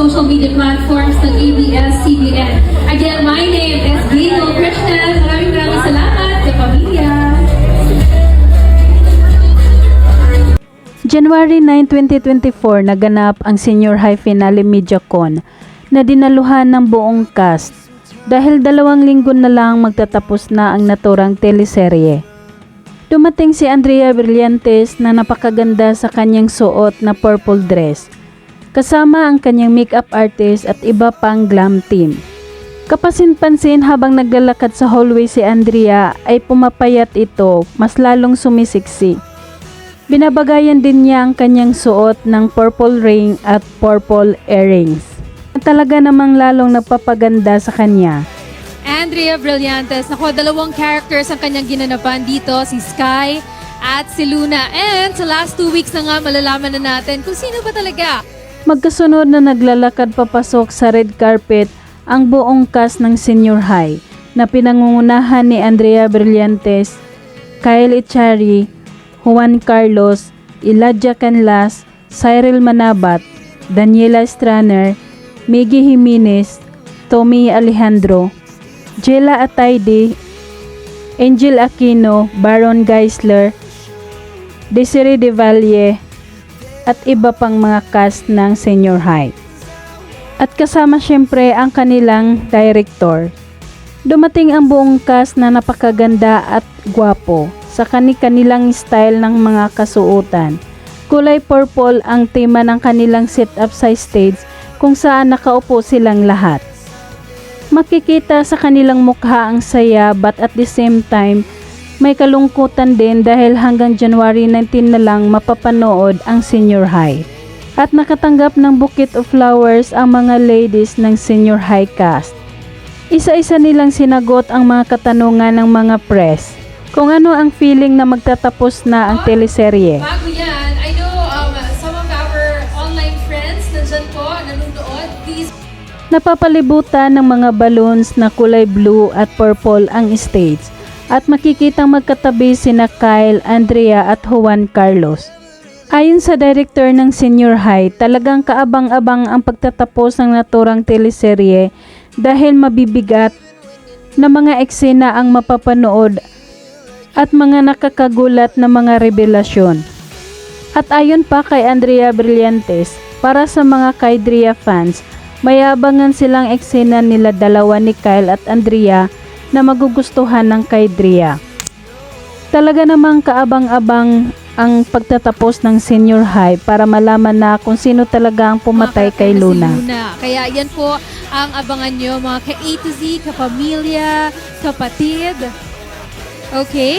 social media platforms ng ABS-CBN. Again, my name is Gino Krishnan. Maraming maraming salamat sa pamilya. January 9, 2024 naganap ang Senior High Finale MediaCon na dinaluhan ng buong cast dahil dalawang linggo na lang magtatapos na ang naturang teleserye. Dumating si Andrea Brillantes na napakaganda sa kanyang suot na purple dress, kasama ang kanyang makeup artist at iba pang glam team. Kapasin-pansin habang naglalakad sa hallway si Andrea ay pumapayat ito mas lalong sumisiksi. Binabagayan din niya ang kanyang suot ng purple ring at purple earrings. Talaga namang lalong nagpapaganda sa kanya. Andrea Brillantes. Naku, dalawang characters ang kanyang ginanapan dito, si Sky at si Luna. And sa last two weeks na nga, malalaman na natin kung sino ba talaga Magkasunod na naglalakad papasok sa red carpet ang buong cast ng senior high na pinangungunahan ni Andrea Brillantes, Kyle Echari, Juan Carlos, Elijah Canlas, Cyril Manabat, Daniela Straner, Miggy Jimenez, Tommy Alejandro, Jela Atayde, Angel Aquino, Baron Geisler, Desiree De Valle, at iba pang mga cast ng senior high. At kasama syempre ang kanilang director. Dumating ang buong cast na napakaganda at gwapo sa kani-kanilang style ng mga kasuotan. Kulay purple ang tema ng kanilang setup sa stage kung saan nakaupo silang lahat. Makikita sa kanilang mukha ang saya but at the same time may kalungkutan din dahil hanggang January 19 na lang mapapanood ang senior high. At nakatanggap ng bouquet of flowers ang mga ladies ng senior high cast. Isa-isa nilang sinagot ang mga katanungan ng mga press kung ano ang feeling na magtatapos na ang teleserye. Bago yan, I know um, some of our online friends nandyan po, nanonood. Please Napapalibutan ng mga balloons na kulay blue at purple ang stage at makikitang magkatabi sina Kyle, Andrea at Juan Carlos. Ayon sa director ng senior high, talagang kaabang-abang ang pagtatapos ng naturang teleserye dahil mabibigat na mga eksena ang mapapanood at mga nakakagulat na mga revelasyon. At ayon pa kay Andrea Brillantes, para sa mga Kaidria fans, mayabangan silang eksena nila dalawa ni Kyle at Andrea na magugustuhan ng Kaidria. Talaga namang kaabang-abang ang pagtatapos ng senior high para malaman na kung sino talaga ang pumatay kay Luna. Si Luna. Kaya yan po ang abangan nyo mga ka A to Z, kapamilya, kapatid. Okay?